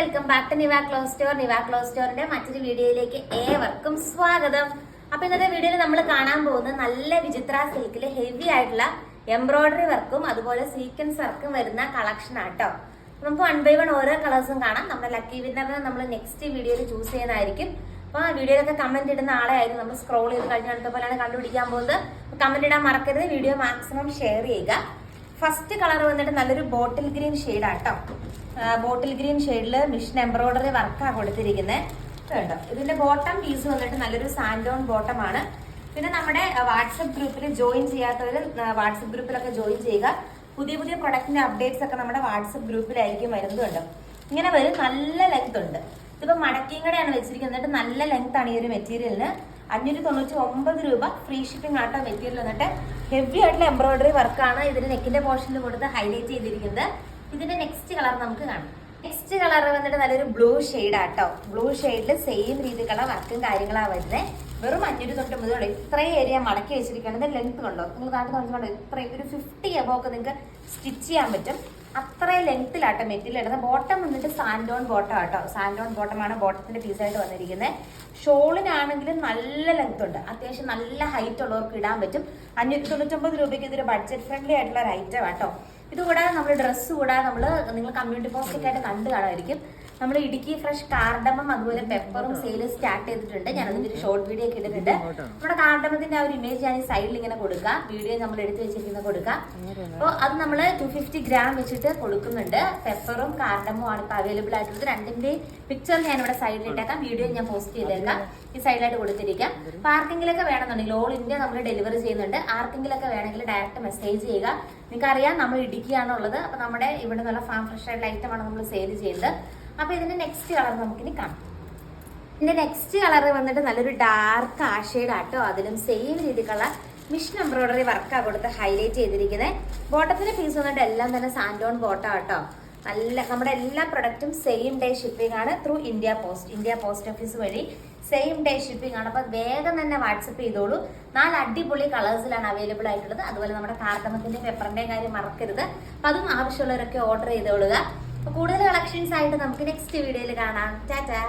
Welcome back to Niva clothes store. Niva clothes സ്റ്റോറിന്റെ മറ്റൊരു വീഡിയോയിലേക്ക് ഏവർക്കും സ്വാഗതം. അപ്പൊ ഇന്നത്തെ വീഡിയോയിൽ നമ്മൾ കാണാൻ പോകുന്നത് നല്ല വിചിത്ര സിൽക്കിൽ ഹെവി ആയിട്ടുള്ള എംബ്രോയിഡറി വർക്കും അതുപോലെ സീക്വൻസ് വർക്കും വരുന്ന കളക്ഷൻ ആട്ടോ നമുക്ക് വൺ ബൈ വൺ ഓരോ കളേഴ്സും കാണാം. നമ്മുടെ ലക്കി വിന്നറിനെ നമ്മൾ നെക്സ്റ്റ് വീഡിയോയിൽ ചൂസ് ചെയ്യുന്നതായിരിക്കും. അപ്പൊ ആ വീഡിയോയിലൊക്കെ കമന്റ് ഇടുന്ന ആളെയായിരുന്നു നമ്മൾ സ്ക്രോൾ ചെയ്ത് കഴിഞ്ഞ അടുത്ത പോലെയാണ് കണ്ടുപിടിക്കാൻ പോകുന്നത്. കമന്റ് ഇടാൻ മറക്കരുത്. വീഡിയോ മാക്സിമം ഷെയർ ചെയ്യുക. ഫസ്റ്റ് കളർ വന്നിട്ട് നല്ലൊരു ബോട്ടിൽ ഗ്രീൻ ഷെയ്ഡാട്ടോ ബോട്ടിൽ ഗ്രീൻ ഷെയ്ഡിൽ മിഷൻ എംബ്രോയിഡറി വർക്കാണ് കൊടുത്തിരിക്കുന്നത് കേട്ടോ ഇതിന്റെ ബോട്ടം പീസ് വന്നിട്ട് നല്ലൊരു സാൻഡോൺ ബോട്ടമാണ് പിന്നെ നമ്മുടെ വാട്സപ്പ് ഗ്രൂപ്പിൽ ജോയിൻ ചെയ്യാത്തവർ വാട്സപ്പ് ഗ്രൂപ്പിലൊക്കെ ജോയിൻ ചെയ്യുക. പുതിയ പുതിയ പ്രൊഡക്റ്റിന്റെ അപ്ഡേറ്റ്സ് ഒക്കെ നമ്മുടെ വാട്സപ്പ് ഗ്രൂപ്പിലായിരിക്കും വരുന്നുണ്ട് ഇങ്ങനെ വരും. നല്ല ലെങ്ത് ഉണ്ട്. ഇതിപ്പോ മടക്കിയും കൂടെയാണ് വെച്ചിരിക്കുന്നത്. നല്ല ലെങ്ത് ആണ് ഈ ഒരു മെറ്റീരിയലിന് അഞ്ഞൂറ്റി തൊണ്ണൂറ്റി ഒമ്പത് രൂപ ഫ്രീ ഷിപ്പിംഗ് ആട്ടോ മെറ്റീരിയൽ വന്നിട്ട്. ഹെവി ആയിട്ടുള്ള എംബ്രോയിഡറി വർക്കാണ് ഇതിന് നെക്കിന്റെ പോർഷനിൽ കൊടുത്ത് ഹൈലൈറ്റ് ചെയ്തിരിക്കുന്നത്. ഇതിന്റെ നെക്സ്റ്റ് കളർ നമുക്ക് കാണാം. നെക്സ്റ്റ് കളർ വന്നിട്ട് നല്ലൊരു ബ്ലൂ ഷെയ്ഡ് ആട്ടോ. ബ്ലൂ ഷെയ്ഡിൽ സെയിം രീതിക്കുള്ള വർക്കും കാര്യങ്ങളാണ് വരുന്നത് വെറും അഞ്ഞൂറ്റി തൊട്ട് ഉള്ളൂ. ഇത്രയും ഏരിയ മടക്കി വെച്ചിരിക്കുകയാണ്. ഇത് ലെങ്ത് കണ്ടോ? നിങ്ങൾ നാട്ടിൽ നോക്കുന്നുണ്ടോ ഇത്രയും ഒരു ഫിഫ്റ്റി എബോ ഒക്കെ നിങ്ങൾക്ക് സ്റ്റിച്ച് ചെയ്യാൻ പറ്റും. അത്രയും ലെങ്ത്തിലാട്ടോ മെറ്റീരിയൽ ഇടുന്നത് ബോട്ടം വന്നിട്ട് സാൻഡോൺ ബോട്ടം ആട്ടോ. സാൻഡോൺ ബോട്ടമാണ് ബോട്ടത്തിന്റെ പീസായിട്ട് വന്നിരിക്കുന്നത് ഷോളിനാണെങ്കിലും നല്ല ലെങ്ത് ഉണ്ട്. അത്യാവശ്യം നല്ല ഹൈറ്റ് ഉള്ളവർക്ക് ഇടാൻ പറ്റും. അഞ്ഞൂറ്റി തൊണ്ണൂറ്റൊമ്പത് രൂപയ്ക്ക് ഇതൊരു ബഡ്ജറ്റ് ഫ്രണ്ട്ലി ആയിട്ടുള്ള ഒരു ഐറ്റം ആട്ടോ. ഇത് കൂടാതെ നമ്മൾ ഡ്രസ്സ് കൂടാതെ നമ്മൾ നിങ്ങൾ കമ്മ്യൂണിറ്റി പോസ്റ്റൊക്കെ ആയിട്ട് കണ്ടു കാണുമായിരിക്കും. നമ്മൾ ഇടുക്കി ഫ്രഷ് കാർഡമം അതുപോലെ പെപ്പറും സെയിൽ സ്റ്റാർട്ട് ചെയ്തിട്ടുണ്ട്. ഞാൻ അതിന്റെ ഒരു ഷോർട്ട് വീഡിയോ ഒക്കെ ഇട്ടിട്ടുണ്ട്. നമ്മുടെ കാർഡമത്തിന്റെ ആ ഒരു ഇമേജ് ഞാൻ ഈ സൈഡിൽ ഇങ്ങനെ കൊടുക്കുക വീഡിയോ നമ്മൾ എടുത്ത് വെച്ചിരിക്കുന്ന കൊടുക്കുക അപ്പോൾ അത് നമ്മൾ ടു ഫിഫ്റ്റി ഗ്രാം വെച്ചിട്ട് കൊടുക്കുന്നുണ്ട്. പെപ്പറും കാർഡമും ആണ് ഇപ്പോൾ അവൈലബിൾ ആയിട്ടുള്ളത്. രണ്ടിന്റെ പിക്ചർ ഞാൻ ഇവിടെ സൈഡിൽ ഇട്ടേക്കാം. വീഡിയോ ഞാൻ പോസ്റ്റ് ചെയ്തേക്കാം. ഈ സൈഡിലായിട്ട് കൊടുത്തിരിക്കാം. അപ്പോൾ ആർക്കെങ്കിലൊക്കെ വേണമെന്നുണ്ടെങ്കിൽ ഓൾ ഇന്ത്യ നമ്മൾ ഡെലിവറി ചെയ്യുന്നുണ്ട്. ആർക്കെങ്കിലൊക്കെ വേണമെങ്കിൽ ഡയറക്റ്റ് മെസ്സേജ് ചെയ്യുക. നിങ്ങൾക്കറിയാം നമ്മൾ ഇടുക്കിയാണുള്ളത്. അപ്പോൾ നമ്മുടെ ഇവിടെ നിന്നുള്ള ഫാം ഫ്രഷ് ആയിട്ടുള്ള ആണ് നമ്മൾ സെയിൽ ചെയ്യുന്നത്. അപ്പോൾ ഇതിന്റെ നെക്സ്റ്റ് കളർ നമുക്കിനി കാണാം. ഇതിന്റെ നെക്സ്റ്റ് കളർ വന്നിട്ട് നല്ലൊരു ഡാർക്ക് ആഷേഡ് ആട്ടോ. അതിലും സെയിം രീതിക്കുള്ള മിഷൻ എംബ്രോയിഡറി വർക്കാണ് കൊടുത്ത് ഹൈലൈറ്റ് ചെയ്തിരിക്കുന്നത് ബോട്ടത്തിന്റെ പീസ് വന്നിട്ട് എല്ലാം തന്നെ സാൻഡോൺ ബോട്ടം ആട്ടോ നല്ല നമ്മുടെ എല്ലാ പ്രൊഡക്റ്റും സെയിം ഡേ ഷിപ്പിംഗ് ആണ് through India post India post office വഴി സെയിം ഡേ ഷിപ്പിംഗ് ആണ്. അപ്പൊ വേഗം തന്നെ വാട്സപ്പ് ചെയ്തോളൂ. നാല് അടിപൊളി കളേഴ്സിലാണ് അവൈലബിൾ ആയിട്ടുള്ളത്. അതുപോലെ നമ്മുടെ കാർട്ടമത്തിന്റെ പെപ്പറിന്റെ കാര്യം മറക്കരുത്. അപ്പൊ അതും ആവശ്യമുള്ളവരൊക്കെ ഓർഡർ ചെയ്തോളുക. കൂടുതൽ കളക്ഷൻസ് ആയിട്ട് നമുക്ക് നെക്സ്റ്റ് വീഡിയോയിൽ കാണാം. ടാറ്റാ.